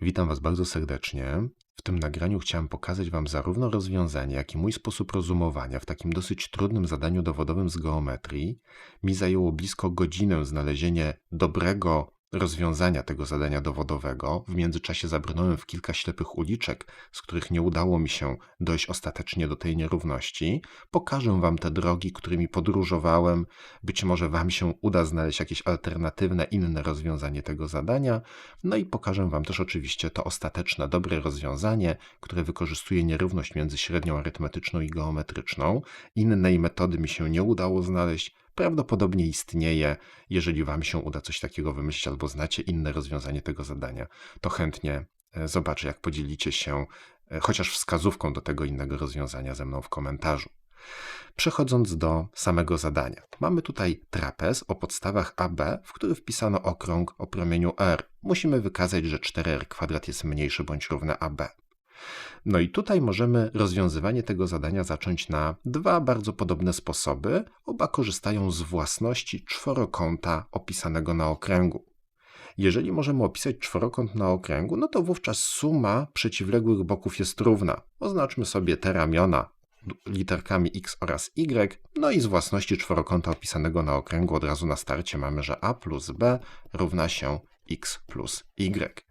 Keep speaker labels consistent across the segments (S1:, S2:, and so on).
S1: Witam Was bardzo serdecznie. W tym nagraniu chciałem pokazać Wam zarówno rozwiązanie, jak i mój sposób rozumowania w takim dosyć trudnym zadaniu dowodowym z geometrii. Mi zajęło blisko godzinę znalezienie dobrego rozwiązania tego zadania dowodowego. W międzyczasie zabrnąłem w kilka ślepych uliczek, z których nie udało mi się dojść ostatecznie do tej nierówności. Pokażę Wam te drogi, którymi podróżowałem. Być może Wam się uda znaleźć jakieś alternatywne, inne rozwiązanie tego zadania. No i pokażę Wam też oczywiście to ostateczne, dobre rozwiązanie, które wykorzystuje nierówność między średnią arytmetyczną i geometryczną. Innej metody mi się nie udało znaleźć prawdopodobnie istnieje. Jeżeli Wam się uda coś takiego wymyślić albo znacie inne rozwiązanie tego zadania, to chętnie e, zobaczę, jak podzielicie się e, chociaż wskazówką do tego innego rozwiązania ze mną w komentarzu. Przechodząc do samego zadania. Mamy tutaj trapez o podstawach AB, w który wpisano okrąg o promieniu r. Musimy wykazać, że 4r kwadrat jest mniejszy bądź równe AB. No i tutaj możemy rozwiązywanie tego zadania zacząć na dwa bardzo podobne sposoby. Oba korzystają z własności czworokąta opisanego na okręgu. Jeżeli możemy opisać czworokąt na okręgu, no to wówczas suma przeciwległych boków jest równa. Oznaczmy sobie te ramiona literkami x oraz y, no i z własności czworokąta opisanego na okręgu od razu na starcie mamy, że a plus b równa się x plus y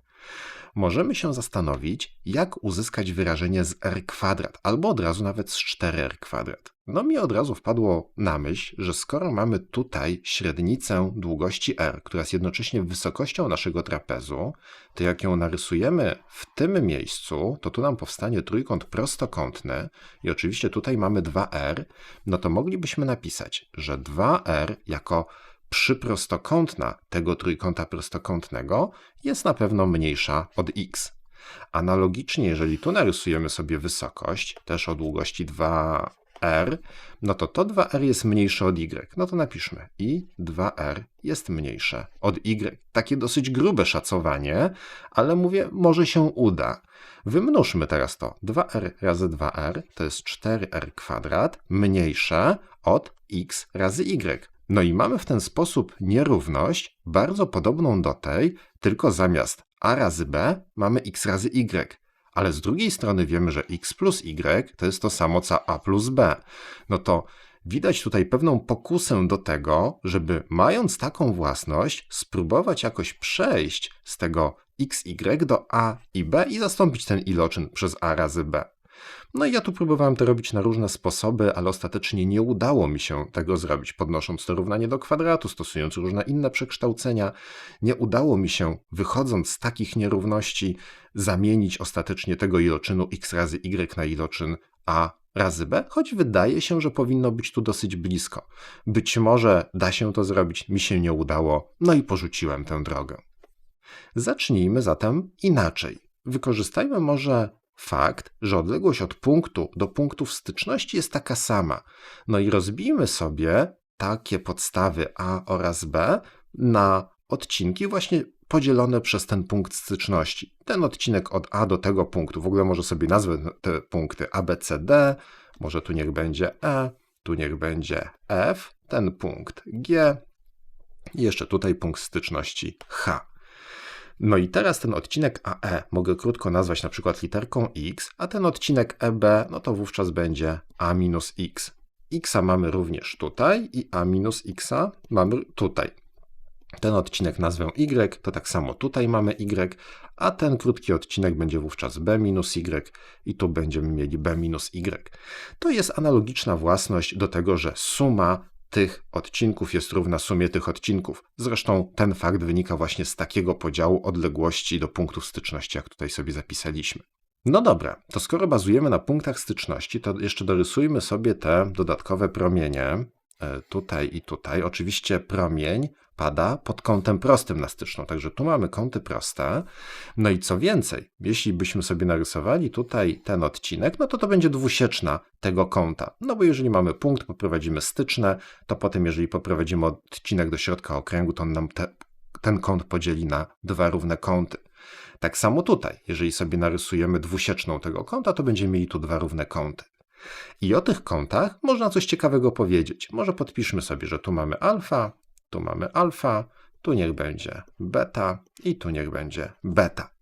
S1: możemy się zastanowić, jak uzyskać wyrażenie z r kwadrat, albo od razu nawet z 4r kwadrat. No mi od razu wpadło na myśl, że skoro mamy tutaj średnicę długości r, która jest jednocześnie wysokością naszego trapezu, to jak ją narysujemy w tym miejscu, to tu nam powstanie trójkąt prostokątny i oczywiście tutaj mamy 2r, no to moglibyśmy napisać, że 2r jako przyprostokątna tego trójkąta prostokątnego jest na pewno mniejsza od x. Analogicznie, jeżeli tu narysujemy sobie wysokość, też o długości 2r, no to to 2r jest mniejsze od y. No to napiszmy i 2r jest mniejsze od y. Takie dosyć grube szacowanie, ale mówię, może się uda. Wymnóżmy teraz to. 2r razy 2r to jest 4r kwadrat mniejsze od x razy y. No i mamy w ten sposób nierówność bardzo podobną do tej, tylko zamiast a razy b mamy x razy y. Ale z drugiej strony wiemy, że x plus y to jest to samo co a plus b. No to widać tutaj pewną pokusę do tego, żeby mając taką własność, spróbować jakoś przejść z tego xy do a i b i zastąpić ten iloczyn przez a razy b. No i ja tu próbowałem to robić na różne sposoby, ale ostatecznie nie udało mi się tego zrobić, podnosząc to równanie do kwadratu, stosując różne inne przekształcenia. Nie udało mi się, wychodząc z takich nierówności, zamienić ostatecznie tego iloczynu x razy y na iloczyn a razy b, choć wydaje się, że powinno być tu dosyć blisko. Być może da się to zrobić, mi się nie udało, no i porzuciłem tę drogę. Zacznijmy zatem inaczej. Wykorzystajmy może fakt, że odległość od punktu do punktów styczności jest taka sama. No i rozbijmy sobie takie podstawy A oraz B na odcinki właśnie podzielone przez ten punkt styczności. Ten odcinek od A do tego punktu, w ogóle może sobie nazwę te punkty A, B, C, D, może tu niech będzie E, tu niech będzie F, ten punkt G jeszcze tutaj punkt styczności H. No i teraz ten odcinek AE mogę krótko nazwać na przykład literką X, a ten odcinek EB, no to wówczas będzie A minus X. X mamy również tutaj i A minus X mamy tutaj. Ten odcinek nazwę Y, to tak samo tutaj mamy Y, a ten krótki odcinek będzie wówczas B minus Y i tu będziemy mieli B minus Y. To jest analogiczna własność do tego, że suma tych odcinków jest równa sumie tych odcinków. Zresztą ten fakt wynika właśnie z takiego podziału odległości do punktów styczności, jak tutaj sobie zapisaliśmy. No dobra, to skoro bazujemy na punktach styczności, to jeszcze dorysujmy sobie te dodatkowe promienie. E, tutaj i tutaj. Oczywiście promień pada pod kątem prostym na styczną, także tu mamy kąty proste. No i co więcej, jeśli byśmy sobie narysowali tutaj ten odcinek, no to to będzie dwusieczna tego kąta. No bo jeżeli mamy punkt, poprowadzimy styczne, to potem jeżeli poprowadzimy odcinek do środka okręgu, to on nam te, ten kąt podzieli na dwa równe kąty. Tak samo tutaj, jeżeli sobie narysujemy dwusieczną tego kąta, to będziemy mieli tu dwa równe kąty. I o tych kątach można coś ciekawego powiedzieć. Może podpiszmy sobie, że tu mamy alfa, tu mamy alfa, tu niech będzie beta i tu niech będzie beta.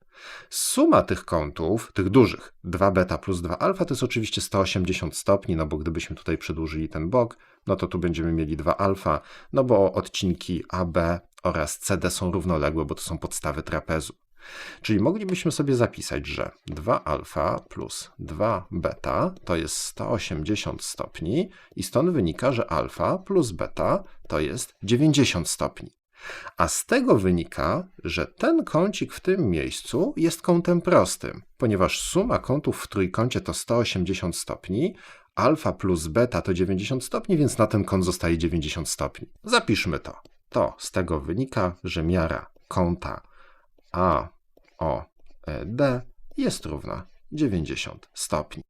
S1: Suma tych kątów, tych dużych, 2 beta plus 2 alfa, to jest oczywiście 180 stopni, no bo gdybyśmy tutaj przedłużyli ten bok, no to tu będziemy mieli 2 alfa, no bo odcinki AB oraz CD są równoległe, bo to są podstawy trapezu. Czyli moglibyśmy sobie zapisać, że 2 alfa plus 2 beta to jest 180 stopni i stąd wynika, że alfa plus beta to jest 90 stopni. A z tego wynika, że ten kącik w tym miejscu jest kątem prostym, ponieważ suma kątów w trójkącie to 180 stopni, alfa plus beta to 90 stopni, więc na ten kąt zostaje 90 stopni. Zapiszmy to. To z tego wynika, że miara kąta AOD jest równa 90 stopni.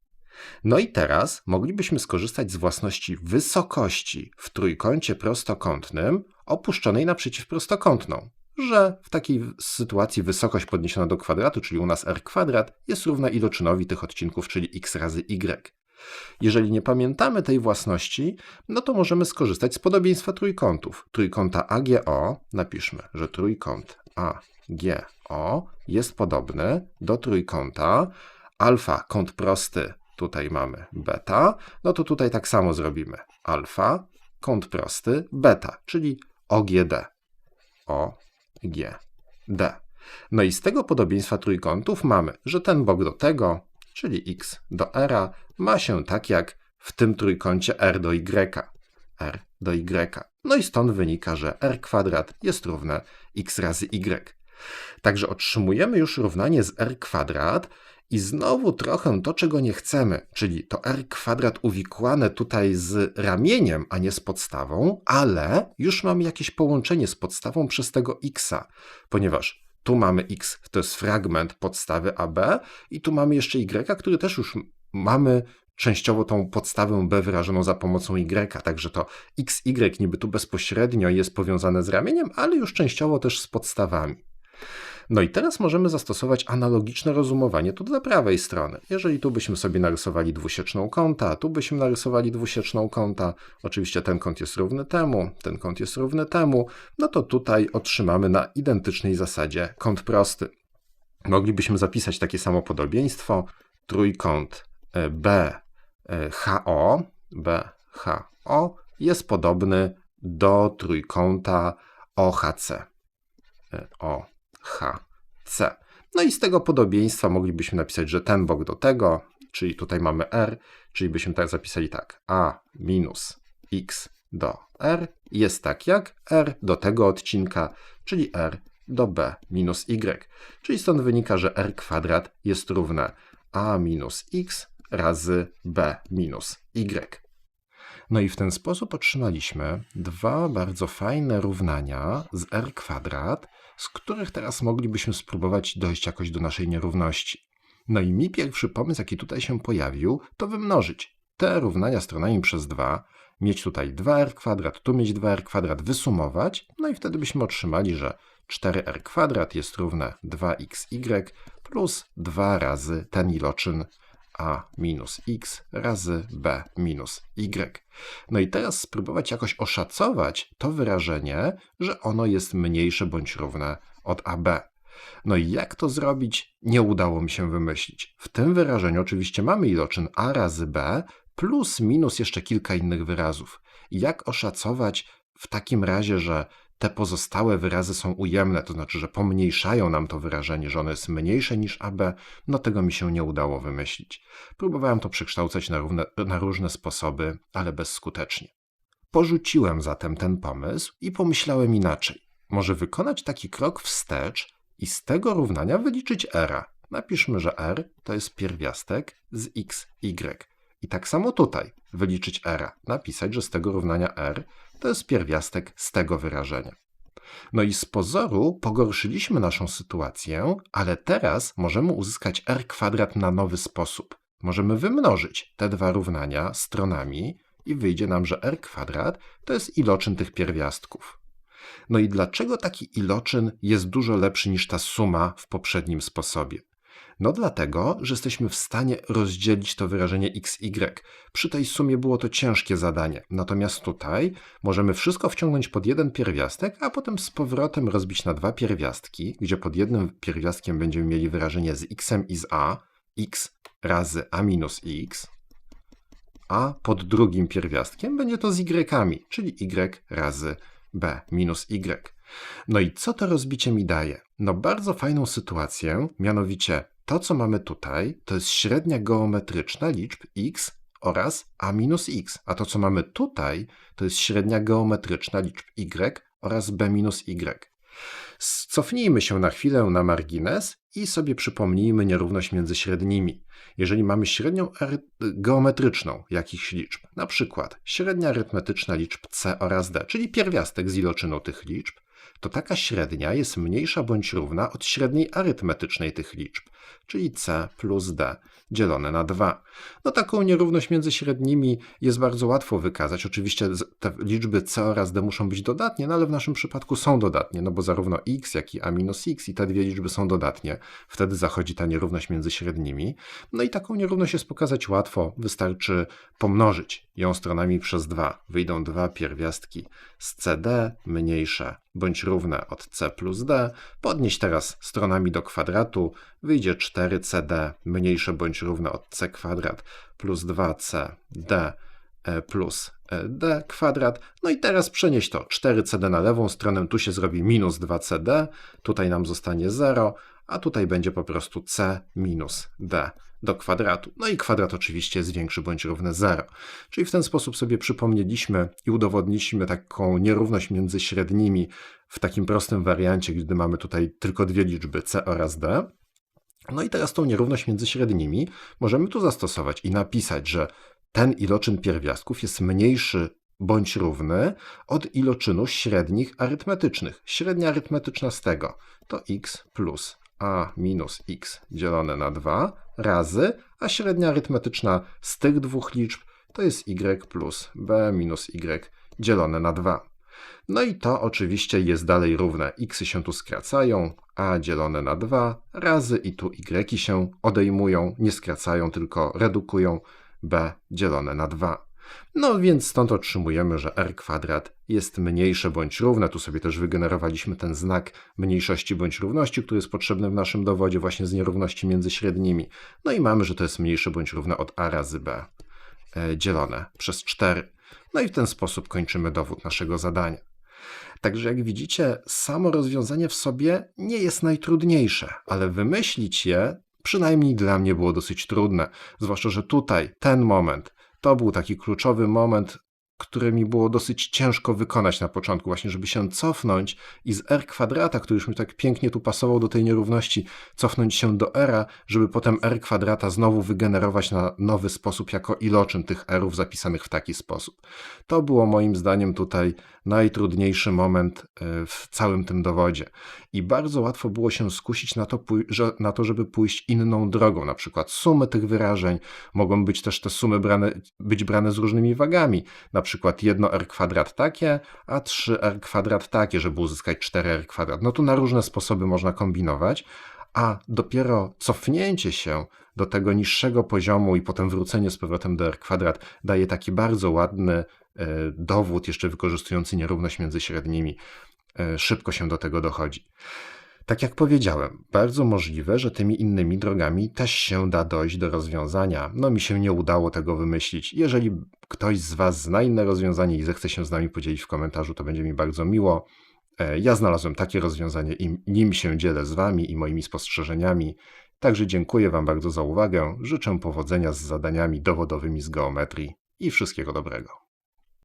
S1: No i teraz moglibyśmy skorzystać z własności wysokości w trójkącie prostokątnym opuszczonej na przeciwprostokątną, że w takiej sytuacji wysokość podniesiona do kwadratu, czyli u nas r kwadrat, jest równa iloczynowi tych odcinków, czyli x razy y. Jeżeli nie pamiętamy tej własności, no to możemy skorzystać z podobieństwa trójkątów. Trójkąta AGO, napiszmy, że trójkąt AGO jest podobny do trójkąta alfa, kąt prosty, tutaj mamy beta, no to tutaj tak samo zrobimy. Alfa, kąt prosty, beta, czyli OGD. OGD. No i z tego podobieństwa trójkątów mamy, że ten bok do tego, czyli x do r, ma się tak jak w tym trójkącie r do y. r do y. No i stąd wynika, że r kwadrat jest równe x razy y. Także otrzymujemy już równanie z r kwadrat, i znowu trochę to, czego nie chcemy, czyli to r kwadrat uwikłane tutaj z ramieniem, a nie z podstawą, ale już mamy jakieś połączenie z podstawą przez tego xa, ponieważ tu mamy x, to jest fragment podstawy AB i tu mamy jeszcze y, który też już mamy częściowo tą podstawę b wyrażoną za pomocą y, także to xy niby tu bezpośrednio jest powiązane z ramieniem, ale już częściowo też z podstawami. No i teraz możemy zastosować analogiczne rozumowanie tu dla prawej strony. Jeżeli tu byśmy sobie narysowali dwusieczną kąta, tu byśmy narysowali dwusieczną kąta, oczywiście ten kąt jest równy temu, ten kąt jest równy temu, no to tutaj otrzymamy na identycznej zasadzie kąt prosty. Moglibyśmy zapisać takie samo podobieństwo. Trójkąt e, BHO, BHO jest podobny do trójkąta OHC. E, o HC. No i z tego podobieństwa moglibyśmy napisać, że ten bok do tego, czyli tutaj mamy R, czyli byśmy tak zapisali tak, A minus X do R jest tak jak R do tego odcinka, czyli R do B minus Y. Czyli stąd wynika, że R kwadrat jest równe A minus X razy B minus Y. No i w ten sposób otrzymaliśmy dwa bardzo fajne równania z R kwadrat, z których teraz moglibyśmy spróbować dojść jakoś do naszej nierówności. No i mi pierwszy pomysł, jaki tutaj się pojawił, to wymnożyć te równania stronami przez 2, mieć tutaj 2r kwadrat, tu mieć 2r kwadrat, wysumować, no i wtedy byśmy otrzymali, że 4r kwadrat jest równe 2xy plus 2 razy ten iloczyn a minus x razy b minus y. No i teraz spróbować jakoś oszacować to wyrażenie, że ono jest mniejsze bądź równe od AB. No i jak to zrobić, nie udało mi się wymyślić. W tym wyrażeniu oczywiście mamy iloczyn a razy b plus minus jeszcze kilka innych wyrazów. Jak oszacować w takim razie, że te pozostałe wyrazy są ujemne, to znaczy, że pomniejszają nam to wyrażenie, że ono jest mniejsze niż AB, no tego mi się nie udało wymyślić. Próbowałem to przekształcać na, równe, na różne sposoby, ale bezskutecznie. Porzuciłem zatem ten pomysł i pomyślałem inaczej. Może wykonać taki krok wstecz i z tego równania wyliczyć r. Napiszmy, że r to jest pierwiastek z x, y. I tak samo tutaj wyliczyć r. Napisać, że z tego równania r to jest pierwiastek z tego wyrażenia. No i z pozoru pogorszyliśmy naszą sytuację, ale teraz możemy uzyskać r kwadrat na nowy sposób. Możemy wymnożyć te dwa równania stronami i wyjdzie nam, że r kwadrat to jest iloczyn tych pierwiastków. No i dlaczego taki iloczyn jest dużo lepszy niż ta suma w poprzednim sposobie? No dlatego, że jesteśmy w stanie rozdzielić to wyrażenie xy. Przy tej sumie było to ciężkie zadanie, natomiast tutaj możemy wszystko wciągnąć pod jeden pierwiastek, a potem z powrotem rozbić na dwa pierwiastki, gdzie pod jednym pierwiastkiem będziemy mieli wyrażenie z x i z a, x razy a minus x, a pod drugim pierwiastkiem będzie to z y, czyli y razy b minus y. No i co to rozbicie mi daje? No bardzo fajną sytuację, mianowicie to, co mamy tutaj, to jest średnia geometryczna liczb x oraz a minus x, a to, co mamy tutaj, to jest średnia geometryczna liczb y oraz b minus y. Cofnijmy się na chwilę na margines i sobie przypomnijmy nierówność między średnimi. Jeżeli mamy średnią geometryczną jakichś liczb, na przykład średnia arytmetyczna liczb c oraz d, czyli pierwiastek z iloczynu tych liczb, to taka średnia jest mniejsza bądź równa od średniej arytmetycznej tych liczb, czyli c plus d dzielone na 2. No taką nierówność między średnimi jest bardzo łatwo wykazać. Oczywiście te liczby c oraz d muszą być dodatnie, no ale w naszym przypadku są dodatnie, no bo zarówno x, jak i a minus x i te dwie liczby są dodatnie. Wtedy zachodzi ta nierówność między średnimi. No i taką nierówność jest pokazać łatwo. Wystarczy pomnożyć ją stronami przez 2. Wyjdą dwa pierwiastki z cd mniejsze bądź równe od c plus d. Podnieść teraz stronami do kwadratu. Wyjdzie 4cd mniejsze bądź równe od c kwadrat plus 2cd e, plus d kwadrat. No i teraz przenieść to 4cd na lewą stronę, tu się zrobi minus 2cd, tutaj nam zostanie 0, a tutaj będzie po prostu c minus d do kwadratu. No i kwadrat oczywiście jest większy bądź równy 0. Czyli w ten sposób sobie przypomnieliśmy i udowodniliśmy taką nierówność między średnimi w takim prostym wariancie, gdy mamy tutaj tylko dwie liczby c oraz d. No i teraz tą nierówność między średnimi możemy tu zastosować i napisać, że ten iloczyn pierwiastków jest mniejszy bądź równy od iloczynu średnich arytmetycznych. Średnia arytmetyczna z tego to x plus a minus x dzielone na 2 razy, a średnia arytmetyczna z tych dwóch liczb to jest y plus b minus y dzielone na 2. No i to oczywiście jest dalej równe. x się tu skracają, a dzielone na 2 razy i tu y się odejmują, nie skracają, tylko redukują b dzielone na 2. No więc stąd otrzymujemy, że r kwadrat jest mniejsze bądź równe. Tu sobie też wygenerowaliśmy ten znak mniejszości bądź równości, który jest potrzebny w naszym dowodzie właśnie z nierówności między średnimi. No i mamy, że to jest mniejsze bądź równe od a razy b e, dzielone przez 4. No i w ten sposób kończymy dowód naszego zadania. Także jak widzicie, samo rozwiązanie w sobie nie jest najtrudniejsze, ale wymyślić je przynajmniej dla mnie było dosyć trudne. Zwłaszcza, że tutaj ten moment to był taki kluczowy moment, które mi było dosyć ciężko wykonać na początku, właśnie żeby się cofnąć i z r kwadrata, który już mi tak pięknie tu pasował do tej nierówności, cofnąć się do r, żeby potem r kwadrata znowu wygenerować na nowy sposób jako iloczyn tych rów zapisanych w taki sposób. To było moim zdaniem tutaj najtrudniejszy moment e, w całym tym dowodzie. I bardzo łatwo było się skusić na to, na to, żeby pójść inną drogą, na przykład sumy tych wyrażeń, mogą być też te sumy brane, być brane z różnymi wagami, na przykład 1r kwadrat takie, a 3r kwadrat takie, żeby uzyskać 4r kwadrat. No tu na różne sposoby można kombinować, a dopiero cofnięcie się do tego niższego poziomu i potem wrócenie z powrotem do r kwadrat daje taki bardzo ładny e, dowód, jeszcze wykorzystujący nierówność między średnimi. E, szybko się do tego dochodzi. Tak jak powiedziałem, bardzo możliwe, że tymi innymi drogami też się da dojść do rozwiązania. No mi się nie udało tego wymyślić. Jeżeli ktoś z Was zna inne rozwiązanie i zechce się z nami podzielić w komentarzu, to będzie mi bardzo miło. E, ja znalazłem takie rozwiązanie i nim się dzielę z Wami i moimi spostrzeżeniami. Także dziękuję Wam bardzo za uwagę. Życzę powodzenia z zadaniami dowodowymi z geometrii i wszystkiego dobrego.